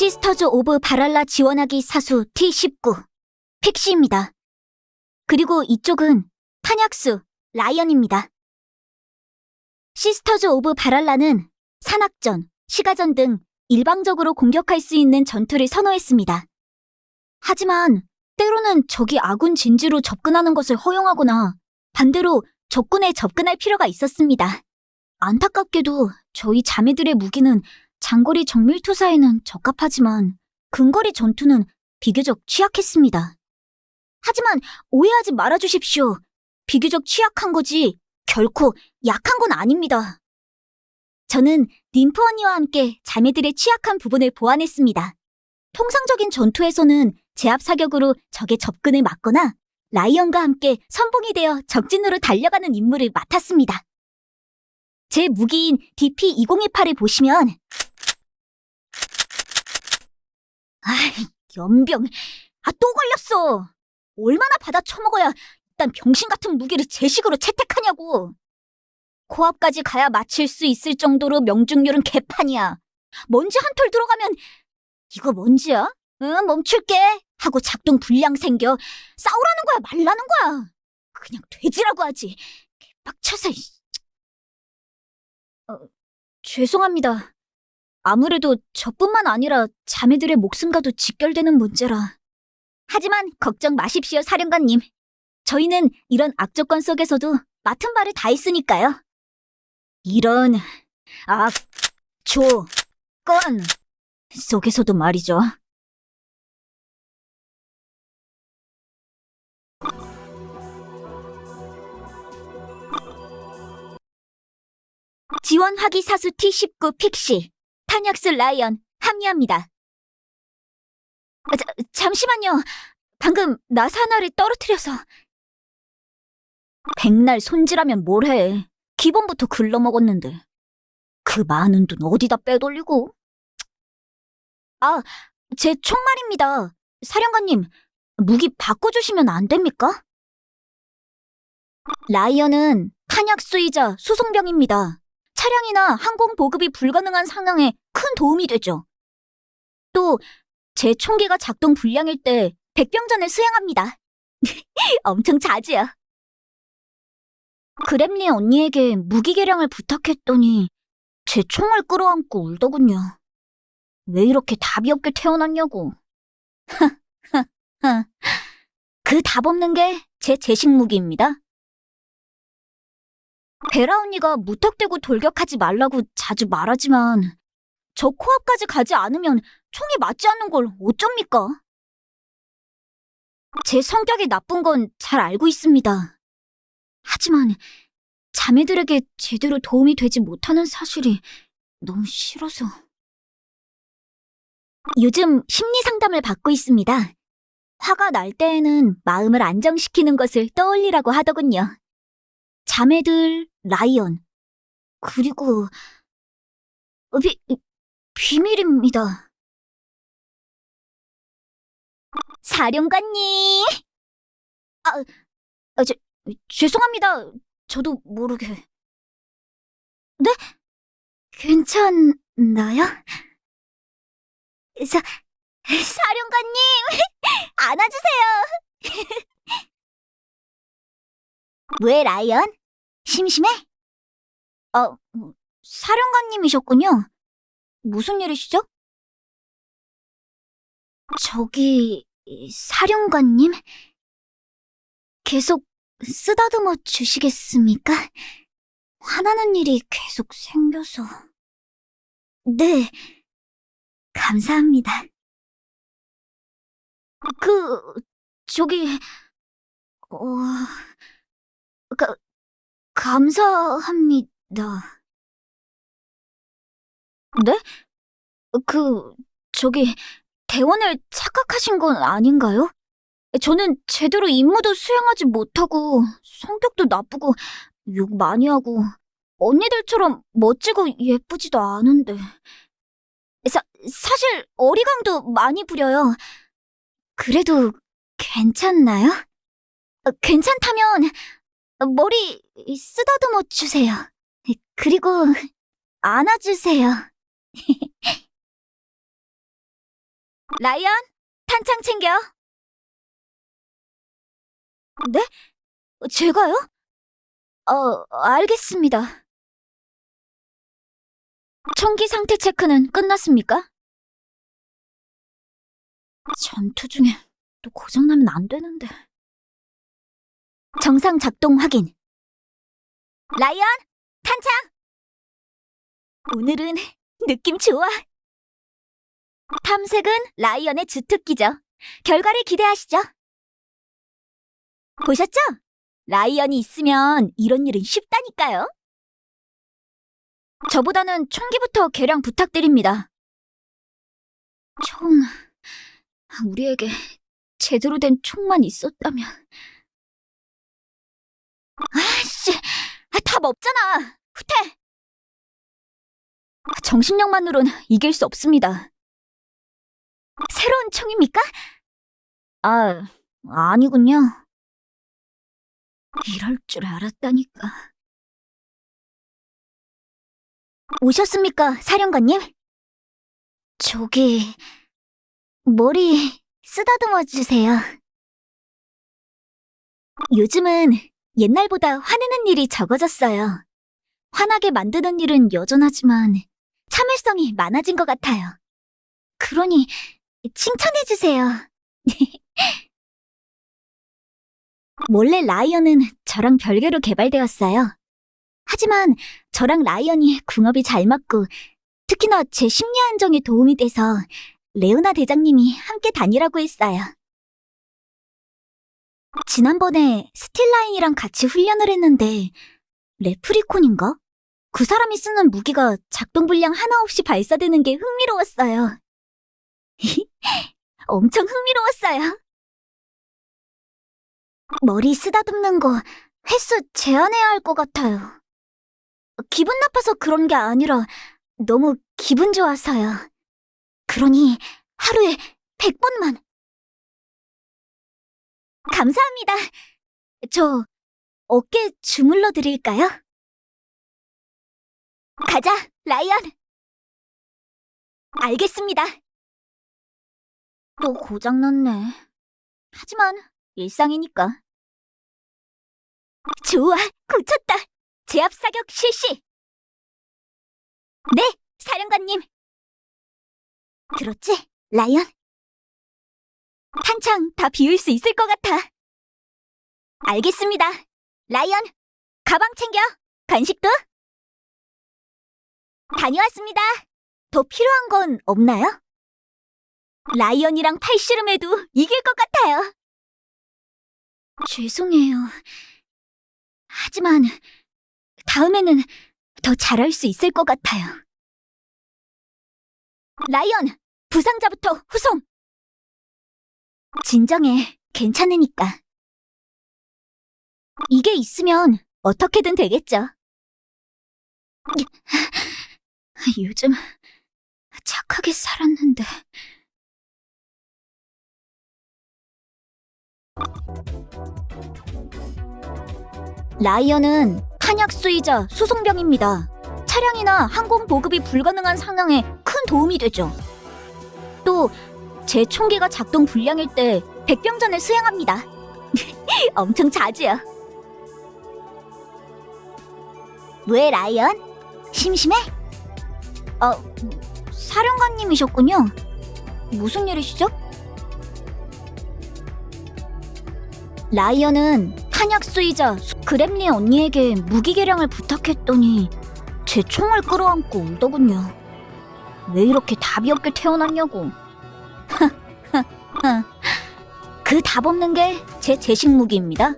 시스터즈 오브 바랄라 지원하기 사수 T19 픽시입니다. 그리고 이쪽은 탄약수 라이언입니다. 시스터즈 오브 바랄라는 산악전, 시가전 등 일방적으로 공격할 수 있는 전투를 선호했습니다. 하지만 때로는 적이 아군 진지로 접근하는 것을 허용하거나 반대로 적군에 접근할 필요가 있었습니다. 안타깝게도 저희 자매들의 무기는 장거리 정밀 투사에는 적합하지만 근거리 전투는 비교적 취약했습니다. 하지만 오해하지 말아주십시오. 비교적 취약한 거지 결코 약한 건 아닙니다. 저는 림프 언니와 함께 자매들의 취약한 부분을 보완했습니다. 통상적인 전투에서는 제압 사격으로 적의 접근을 막거나 라이언과 함께 선봉이 되어 적진으로 달려가는 임무를 맡았습니다. 제 무기인 DP-2028을 보시면 아이, 연병. 아, 또 걸렸어. 얼마나 받아 처먹어야 일단 병신 같은 무기를 제 식으로 채택하냐고. 코앞까지 가야 맞힐 수 있을 정도로 명중률은 개판이야. 먼지 한 톨 들어가면 이거 뭔지야? 응, 멈출게. 하고 작동 불량 생겨. 싸우라는 거야, 말라는 거야. 그냥 돼지라고 하지. 빡쳐서. 이- 어, 죄송합니다. 아무래도 저뿐만 아니라 자매들의 목숨과도 직결되는 문제라. 하지만 걱정 마십시오, 사령관님. 저희는 이런 악조건 속에서도 맡은 바를 다 했으니까요. 이런 악, 조, 건 속에서도 말이죠. 지원 화기 사수 T19 픽시 탄약스 라이언 합류합니다. 아, 자, 잠시만요. 방금 나사 하나를 떨어뜨려서. 백날 손질하면 뭘 해. 기본부터 글러먹었는데. 그 많은 돈 어디다 빼돌리고. 아, 제 총말입니다. 사령관님, 무기 바꿔주시면 안 됩니까? 라이언은 탄약수이자 수송병입니다. 차량이나 항공 보급이 불가능한 상황에 큰 도움이 되죠. 또, 제 총기가 작동 불량일 때 백병전을 수행합니다. 엄청 자주요. 그렘리 언니에게 무기 개량을 부탁했더니 제 총을 끌어안고 울더군요. 왜 이렇게 답이 없게 태어났냐고. 그 답 없는 게 제 제식 무기입니다. 베라 언니가 무턱대고 돌격하지 말라고 자주 말하지만 저 코앞까지 가지 않으면 총이 맞지 않는 걸 어쩝니까? 제 성격이 나쁜 건 잘 알고 있습니다. 하지만 자매들에게 제대로 도움이 되지 못하는 사실이 너무 싫어서. 요즘 심리 상담을 받고 있습니다. 화가 날 때에는 마음을 안정시키는 것을 떠올리라고 하더군요. 자매들, 라이언, 그리고 비, 비밀입니다. 사령관님! 아, 아, 저, 죄송합니다. 저도 모르게. 네? 괜찮나요? 사, 사령관님! 안아주세요! 왜, 라이언? 심심해? 어, 사령관님이셨군요. 무슨 일이시죠? 저기, 사령관님? 계속 쓰다듬어 주시겠습니까? 화나는 일이 계속 생겨서. 네, 감사합니다. 그, 저기, 어, 가, 감사합니다. 네? 그, 저기, 대원을 착각하신 건 아닌가요? 저는 제대로 임무도 수행하지 못하고, 성격도 나쁘고, 욕 많이 하고, 언니들처럼 멋지고 예쁘지도 않은데. 사, 사실, 어리광도 많이 부려요. 그래도, 괜찮나요? 어, 괜찮다면, 머리 쓰다듬어 주세요. 그리고, 안아주세요. 라이언, 탄창 챙겨. 네? 제가요? 어, 알겠습니다. 총기 상태 체크는 끝났습니까? 전투 중에 또 고장나면 안 되는데. 정상 작동 확인. 라이언, 탄창! 오늘은 느낌 좋아. 탐색은 라이언의 주특기죠. 결과를 기대하시죠. 보셨죠? 라이언이 있으면 이런 일은 쉽다니까요. 저보다는 총기부터 개량 부탁드립니다. 총, 우리에게 제대로 된 총만 있었다면. 아씨, 답 없잖아. 후퇴. 정신력만으론 이길 수 없습니다. 새로운 총입니까? 아, 아니군요. 이럴 줄 알았다니까. 오셨습니까, 사령관님? 저기, 머리 쓰다듬어 주세요. 요즘은 옛날보다 화내는 일이 적어졌어요. 화나게 만드는 일은 여전하지만 참을성이 많아진 것 같아요. 그러니 칭찬해 주세요. 원래 라이언은 저랑 별개로 개발되었어요. 하지만 저랑 라이언이 궁합이 잘 맞고 특히나 제 심리 안정에 도움이 돼서 레오나 대장님이 함께 다니라고 했어요. 지난번에 스틸라인이랑 같이 훈련을 했는데 레프리콘인가? 그 사람이 쓰는 무기가 작동 불량 하나 없이 발사되는 게 흥미로웠어요. 엄청 흥미로웠어요. 머리 쓰다듬는 거 횟수 제한해야 할 것 같아요. 기분 나빠서 그런 게 아니라 너무 기분 좋아서요. 그러니 하루에 100번만. 감사합니다. 저 어깨 주물러 드릴까요? 가자, 라이언. 알겠습니다. 또 고장났네. 하지만 일상이니까. 좋아, 고쳤다. 제압 사격 실시. 네, 사령관님. 들었지, 라이언? 한창 다 비울 수 있을 것 같아. 알겠습니다. 라이언, 가방 챙겨. 간식도? 다녀왔습니다. 더 필요한 건 없나요? 라이언이랑 팔씨름해도 이길 것 같아요. 죄송해요. 하지만 다음에는 더 잘할 수 있을 것 같아요. 라이언, 부상자부터 후송! 진정해, 괜찮으니까. 이게 있으면 어떻게든 되겠죠. 요즘 착하게 살았는데. 라이언은 탄약 수의자 수송병입니다. 차량이나 항공 보급이 불가능한 상황에 큰 도움이 되죠. 또 제 총기가 작동 불량일 때 백병전을 수행합니다. 엄청 자주요. 왜 라이언? 심심해? 어, 사령관님이셨군요. 무슨 일이시죠? 라이언은 탄약 수의자 그렘리 언니에게 무기 개량을 부탁했더니 제 총을 끌어안고 울더군요. 왜 이렇게 답이 없게 태어났냐고. 그 답 없는 게 제 제식 무기입니다.